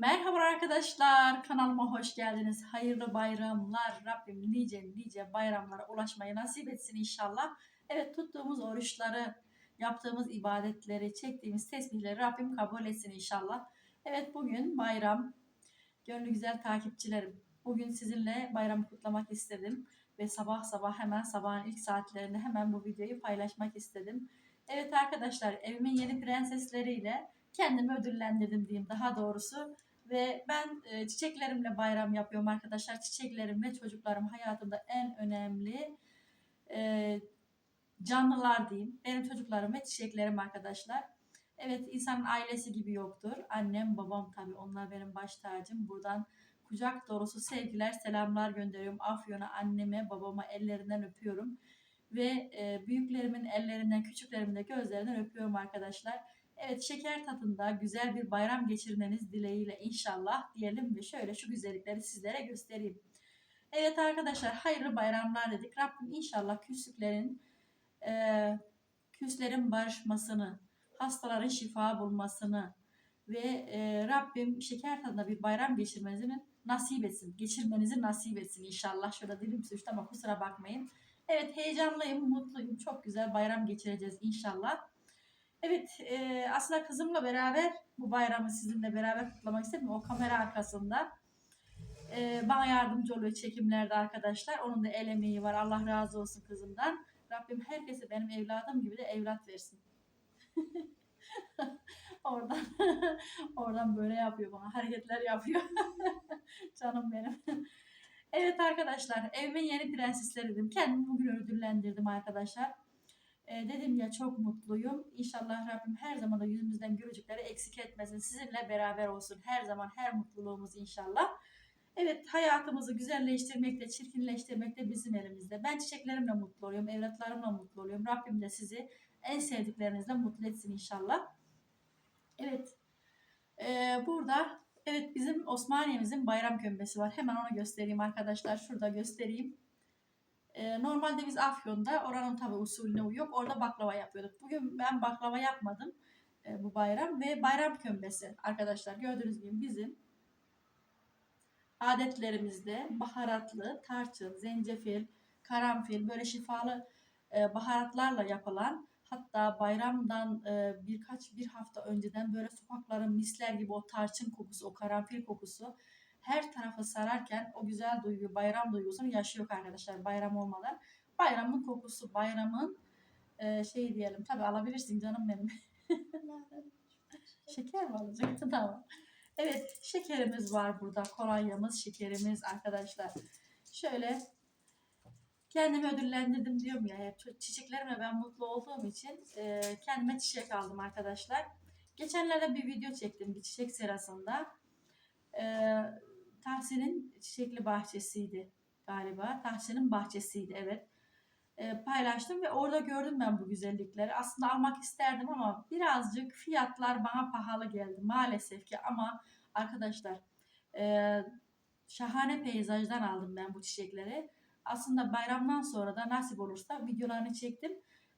Merhaba arkadaşlar, kanalıma hoş geldiniz. Hayırlı bayramlar. Rabbim nice nice bayramlara ulaşmayı nasip etsin inşallah. Evet tuttuğumuz oruçları, yaptığımız ibadetleri, çektiğimiz tesbihleri Rabbim kabul etsin inşallah. Evet bugün bayram. Gönlü güzel takipçilerim. Bugün sizinle bayramı kutlamak istedim. Ve sabah sabah hemen sabahın ilk saatlerinde hemen bu videoyu paylaşmak istedim. Evet arkadaşlar evimin yeni prensesleriyle kendimi ödüllendirdim diyeyim daha doğrusu. Ve ben e, çiçeklerimle bayram yapıyorum arkadaşlar. Çiçeklerim ve çocuklarım hayatımda en önemli e, canlılar diyeyim. Benim çocuklarım ve çiçeklerim arkadaşlar. Evet insanın ailesi gibi yoktur. Annem babam tabii onlar benim baş tacım. Buradan kucak dolusu sevgiler selamlar gönderiyorum. Afyon'a anneme babama ellerinden öpüyorum. Ve e, büyüklerimin ellerinden küçüklerimin de gözlerinden öpüyorum arkadaşlar. Evet şeker tadında güzel bir bayram geçirmeniz dileğiyle inşallah diyelim ve şöyle şu güzellikleri sizlere göstereyim. Evet arkadaşlar hayırlı bayramlar dedik. Rabbim inşallah küslüklerin e, küslerin barışmasını, hastaların şifa bulmasını ve e, Rabbim şeker tadında bir bayram geçirmenizi nasip etsin. Geçirmenizi nasip etsin inşallah. Şöyle dilim sürçtü ama kusura bakmayın. Evet heyecanlıyım, mutluyum. Çok güzel bayram geçireceğiz inşallah. Evet, e, aslında kızımla beraber bu bayramı sizinle beraber kutlamak istedim. O kamera arkasında. E, bana yardımcı oluyor çekimlerde arkadaşlar. Onun da el emeği var. Allah razı olsun kızımdan. Rabbim herkese benim evladım gibi de evlat versin. oradan oradan böyle yapıyor bana. Hareketler yapıyor. Canım benim. evet arkadaşlar, evimin yeni prensesleri dedim. Kendimi bugün ödüllendirdim arkadaşlar. E, dedim ya çok mutluyum. İnşallah Rabbim her zaman da yüzümüzden gülücükleri eksik etmesin. Sizinle beraber olsun. Her zaman her mutluluğumuz inşallah. Evet hayatımızı güzelleştirmekte, çirkinleştirmekte bizim elimizde. Ben çiçeklerimle mutlu oluyorum, evlatlarımla mutlu oluyorum. Rabbim de sizi en sevdiklerinizle mutlu etsin inşallah. Evet. Ee, burada evet bizim Osmaniye'mizin bayram kömbesi var. Hemen onu göstereyim arkadaşlar. Şurada göstereyim. Ee, normalde biz Afyon'da oranın tabi usulüne uyuyor. Orada baklava yapıyorduk. Bugün ben baklava yapmadım e, bu bayram ve bayram kömbesi arkadaşlar gördüğünüz gibi bizim adetlerimizde baharatlı tarçın, zencefil, karanfil böyle şifalı e, baharatlarla yapılan hatta bayramdan e, birkaç bir hafta önceden böyle sokakların misler gibi o tarçın kokusu, o karanfil kokusu her tarafı sararken o güzel duygu, bayram duygusunu yaşıyor arkadaşlar bayram olmadan. Bayramın kokusu, bayramın e, şey diyelim. Tabi alabilirsin canım benim. Şeker mi alacaksın? Tamam. Evet şekerimiz var burada. Kolonyamız, şekerimiz arkadaşlar. Şöyle kendimi ödüllendirdim diyorum ya. Çiçeklerime ben mutlu olduğum için e, kendime çiçek aldım arkadaşlar. Geçenlerde bir video çektim bir çiçek serasında. E, Tahsin'in çiçekli bahçesiydi galiba. Tahsin'in bahçesiydi evet. E, paylaştım ve orada gördüm ben bu güzellikleri. Aslında almak isterdim ama birazcık fiyatlar bana pahalı geldi maalesef ki. Ama arkadaşlar e, şahane peyzajdan aldım ben bu çiçekleri. Aslında bayramdan sonra da nasip olursa videolarını çektim.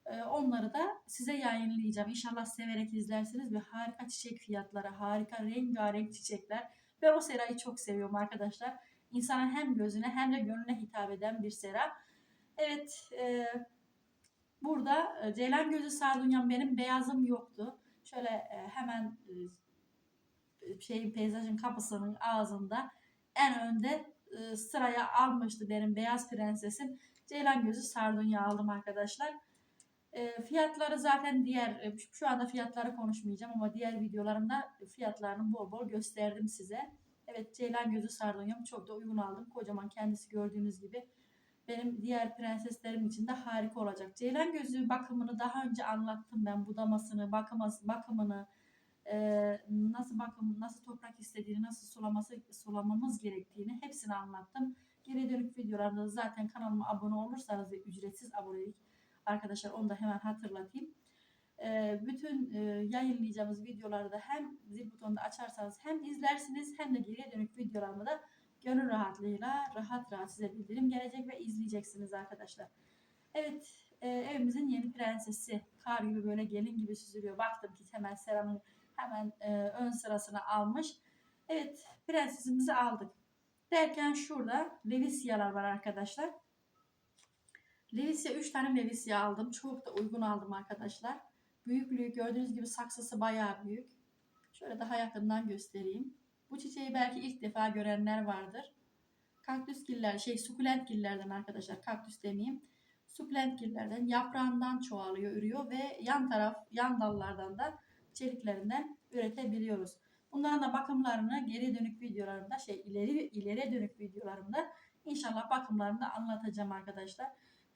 E, onları da size yayınlayacağım. İnşallah severek izlersiniz ve harika çiçek fiyatları, harika rengarenk çiçekler. Ben o serayı çok seviyorum arkadaşlar. İnsanın hem gözüne hem de gönlüne hitap eden bir sera. Evet, e, burada e, Ceylan Gözü Sardunyam benim beyazım yoktu. Şöyle e, hemen e, şeyin peyzajın kapısının ağzında en önde e, sıraya almıştı benim beyaz prensesim. Ceylan Gözü Sardunya aldım arkadaşlar. E, fiyatları zaten diğer, e, şu anda fiyatları konuşmayacağım ama diğer videolarımda fiyatlarını bol bol gösterdim size. Evet Ceylan Gözü Sardunyam çok da uygun aldım. Kocaman kendisi gördüğünüz gibi benim diğer prenseslerim için de harika olacak. Ceylan gözü bakımını daha önce anlattım ben budamasını, bakıması, bakımını, e, nasıl bakım, nasıl toprak istediğini, nasıl sulaması, sulamamız gerektiğini hepsini anlattım. Geri dönük videolarda zaten kanalıma abone olursanız ücretsiz abonelik arkadaşlar onu da hemen hatırlatayım. E, bütün e, yayınlayacağımız videoları da hem zil butonunda açarsanız hem izlersiniz hem de geri dönük videolarımı da gönül rahatlığıyla rahat rahat size bildirim gelecek ve izleyeceksiniz arkadaşlar. Evet e, evimizin yeni prensesi kar gibi böyle gelin gibi süzülüyor. Baktım ki hemen seramın hemen e, ön sırasına almış. Evet prensesimizi aldık. Derken şurada Levisyalar var arkadaşlar. Levisya 3 tane Levisya aldım. Çok da uygun aldım arkadaşlar. Büyüklüğü gördüğünüz gibi saksısı bayağı büyük. Şöyle daha yakından göstereyim. Bu çiçeği belki ilk defa görenler vardır. Kaktüs giller, şey sukulent gillerden arkadaşlar. Kaktüs demeyeyim. Sukulent gillerden yaprağından çoğalıyor, ürüyor ve yan taraf, yan dallardan da çeliklerinden üretebiliyoruz. Bunların da bakımlarını geri dönük videolarımda, şey ileri ileri dönük videolarımda inşallah bakımlarını da anlatacağım arkadaşlar.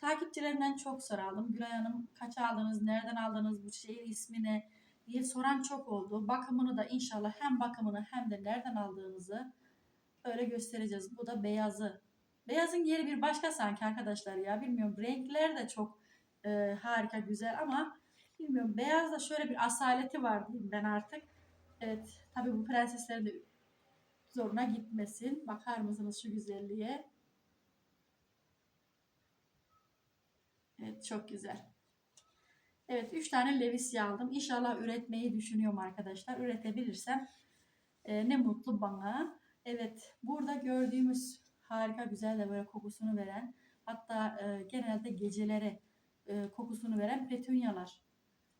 Takipçilerimden çok soru. Gülay Hanım kaç aldınız, nereden aldınız bu çiçeğin ismi ne diye soran çok oldu. Bakımını da inşallah hem bakımını hem de nereden aldığınızı öyle göstereceğiz. Bu da beyazı. Beyazın yeri bir başka sanki arkadaşlar ya. Bilmiyorum renkler de çok e, harika güzel ama bilmiyorum beyaz da şöyle bir asaleti var diyeyim ben artık. Evet tabi bu prenseslerin de zoruna gitmesin. Bakar mısınız şu güzelliğe? Evet çok güzel. Evet 3 tane Levisya aldım. İnşallah üretmeyi düşünüyorum arkadaşlar. Üretebilirsem e, ne mutlu bana. Evet burada gördüğümüz harika güzel de böyle kokusunu veren hatta e, genelde geceleri e, kokusunu veren petunyalar.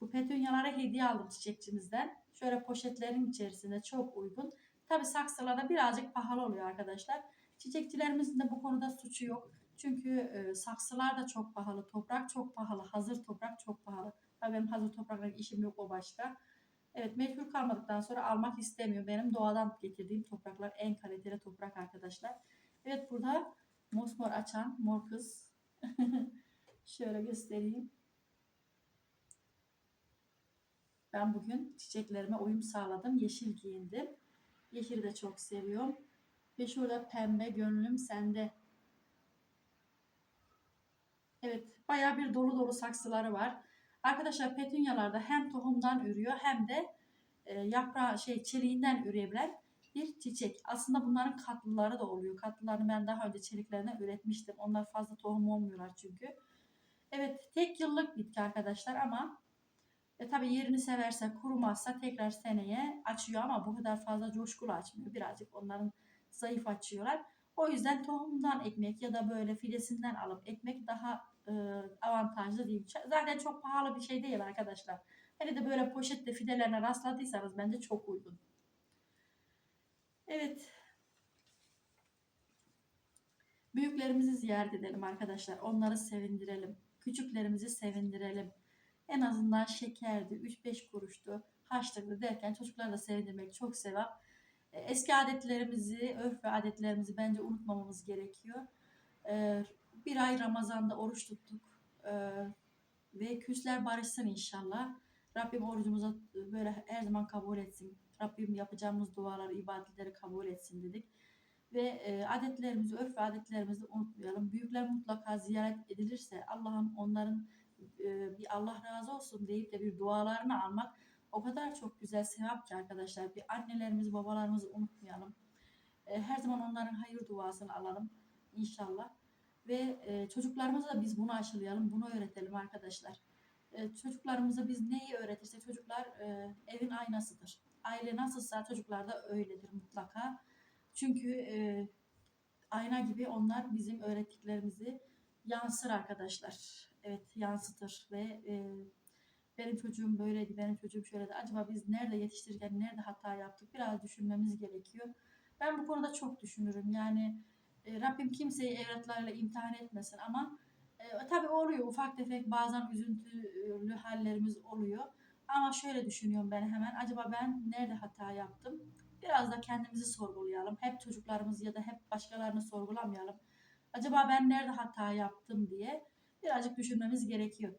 Bu petunyalara hediye aldım çiçekçimizden. Şöyle poşetlerin içerisinde çok uygun. Tabi saksılarda birazcık pahalı oluyor arkadaşlar. Çiçekçilerimizin de bu konuda suçu yok. Çünkü e, saksılar da çok pahalı, toprak çok pahalı, hazır toprak çok pahalı. Tabii benim hazır toprakla işim yok o başka. Evet mecbur kalmadıktan sonra almak istemiyor. Benim doğadan getirdiğim topraklar en kaliteli toprak arkadaşlar. Evet burada mosmor açan mor kız. Şöyle göstereyim. Ben bugün çiçeklerime uyum sağladım. Yeşil giyindim. Yeşili de çok seviyorum. Ve şurada pembe gönlüm sende. Evet baya bir dolu dolu saksıları var. Arkadaşlar petunyalarda hem tohumdan ürüyor hem de e, yaprağı şey çeliğinden üreyebilen bir çiçek. Aslında bunların katlıları da oluyor. Katlılarını ben daha önce çeliklerine üretmiştim. Onlar fazla tohum olmuyorlar çünkü. Evet tek yıllık bitki arkadaşlar ama e, tabii yerini severse kurumazsa tekrar seneye açıyor ama bu kadar fazla coşkulu açmıyor. Birazcık onların zayıf açıyorlar. O yüzden tohumdan ekmek ya da böyle fidesinden alıp ekmek daha e, avantajlı değil. Zaten çok pahalı bir şey değil arkadaşlar. Hele de böyle poşette fidelerine rastladıysanız bence çok uygun. Evet. Büyüklerimizi ziyaret edelim arkadaşlar. Onları sevindirelim. Küçüklerimizi sevindirelim. En azından şekerdi, 3-5 kuruştu, haçlıktı derken çocukları da sevindirmek çok sevap. Eski adetlerimizi, örf ve adetlerimizi bence unutmamamız gerekiyor. E, Bir ay Ramazan'da oruç tuttuk. E, Ve küsler barışsın inşallah. Rabbim orucumuza böyle her zaman kabul etsin. Rabbim yapacağımız duaları, ibadetleri kabul etsin dedik. Ve e, adetlerimizi, örf ve adetlerimizi unutmayalım. Büyükler mutlaka ziyaret edilirse Allah'ım onların e, bir Allah razı olsun deyip de bir dualarını almak o kadar çok güzel sevap ki arkadaşlar. Bir annelerimizi, babalarımızı unutmayalım. E, her zaman onların hayır duasını alalım inşallah. Ve e, çocuklarımıza da biz bunu aşılayalım, bunu öğretelim arkadaşlar. E, çocuklarımıza biz neyi öğretirse çocuklar e, evin aynasıdır. Aile nasılsa çocuklar da öyledir mutlaka. Çünkü e, ayna gibi onlar bizim öğrettiklerimizi yansır arkadaşlar. Evet yansıtır ve e, benim çocuğum böyleydi, benim çocuğum şöyleydi. Acaba biz nerede yetiştirirken nerede hata yaptık? Biraz düşünmemiz gerekiyor. Ben bu konuda çok düşünürüm. Yani e, Rabbim kimseyi evlatlarıyla imtihan etmesin ama e, tabii oluyor ufak tefek bazen üzüntülü hallerimiz oluyor. Ama şöyle düşünüyorum ben hemen. Acaba ben nerede hata yaptım? Biraz da kendimizi sorgulayalım. Hep çocuklarımızı ya da hep başkalarını sorgulamayalım. Acaba ben nerede hata yaptım diye birazcık düşünmemiz gerekiyor.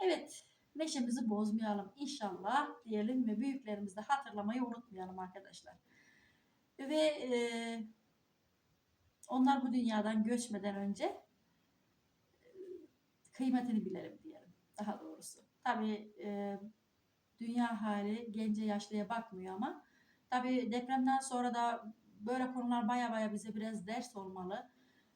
Evet, neşemizi bozmayalım inşallah diyelim ve büyüklerimizi hatırlamayı unutmayalım arkadaşlar. Ve e, onlar bu dünyadan göçmeden önce e, kıymetini bilelim diyelim daha doğrusu. Tabii e, dünya hali gence yaşlıya bakmıyor ama tabii depremden sonra da böyle konular baya baya bize biraz ders olmalı.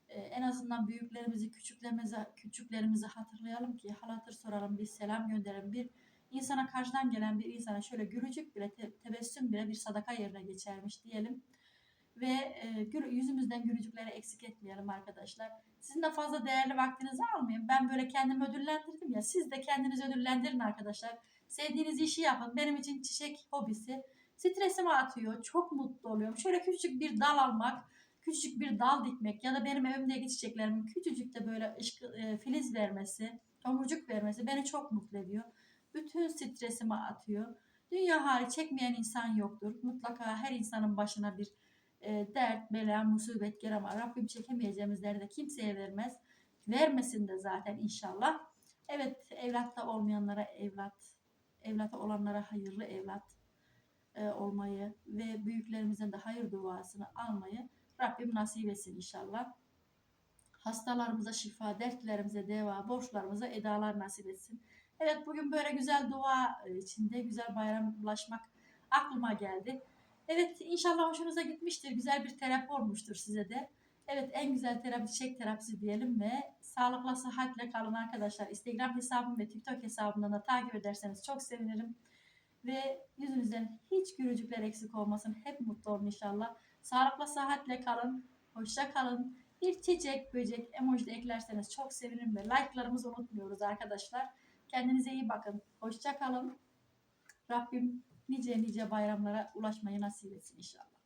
Ee, en azından büyüklerimizi, küçüklerimizi, küçüklerimizi hatırlayalım ki hal hatır soralım, bir selam gönderelim. Bir insana karşıdan gelen bir insana şöyle gülücük bile, te- tebessüm bile bir sadaka yerine geçermiş diyelim. ve e, gül- yüzümüzden gülücükleri eksik etmeyelim arkadaşlar. Sizin de fazla değerli vaktinizi almayayım. Ben böyle kendimi ödüllendirdim ya. Siz de kendinizi ödüllendirin arkadaşlar. Sevdiğiniz işi yapın. Benim için çiçek hobisi. Stresimi atıyor. Çok mutlu oluyorum. Şöyle küçücük bir dal almak, küçücük bir dal dikmek ya da benim evimdeki çiçeklerimin küçücük de böyle ışkı, e, filiz vermesi, tomurcuk vermesi beni çok mutlu ediyor. Bütün stresimi atıyor. Dünya hali çekmeyen insan yoktur. Mutlaka her insanın başına bir e, dert, bela, musibet gelir ama Rabbim çekemeyeceğimiz derde kimseye vermez. Vermesin de zaten inşallah. Evet evlatta olmayanlara evlat, evlata olanlara hayırlı evlat e, olmayı ve büyüklerimizin de hayır duasını almayı Rabbim nasip etsin inşallah. Hastalarımıza şifa, dertlerimize deva, borçlarımıza edalar nasip etsin. Evet bugün böyle güzel dua içinde güzel bayramlaşmak aklıma geldi. Evet inşallah hoşunuza gitmiştir. Güzel bir terapi olmuştur size de. Evet en güzel terapi çiçek terapisi diyelim ve sağlıkla sıhhatle kalın arkadaşlar. Instagram hesabım ve TikTok hesabımdan da takip ederseniz çok sevinirim. Ve yüzünüzden hiç gülücükler eksik olmasın. Hep mutlu olun inşallah. Sağlıkla sıhhatle kalın. Hoşça kalın. Bir çiçek, böcek, emoji de eklerseniz çok sevinirim ve like'larımızı unutmuyoruz arkadaşlar. Kendinize iyi bakın. Hoşça kalın. Rabbim nice nice bayramlara ulaşmayı nasip etsin inşallah.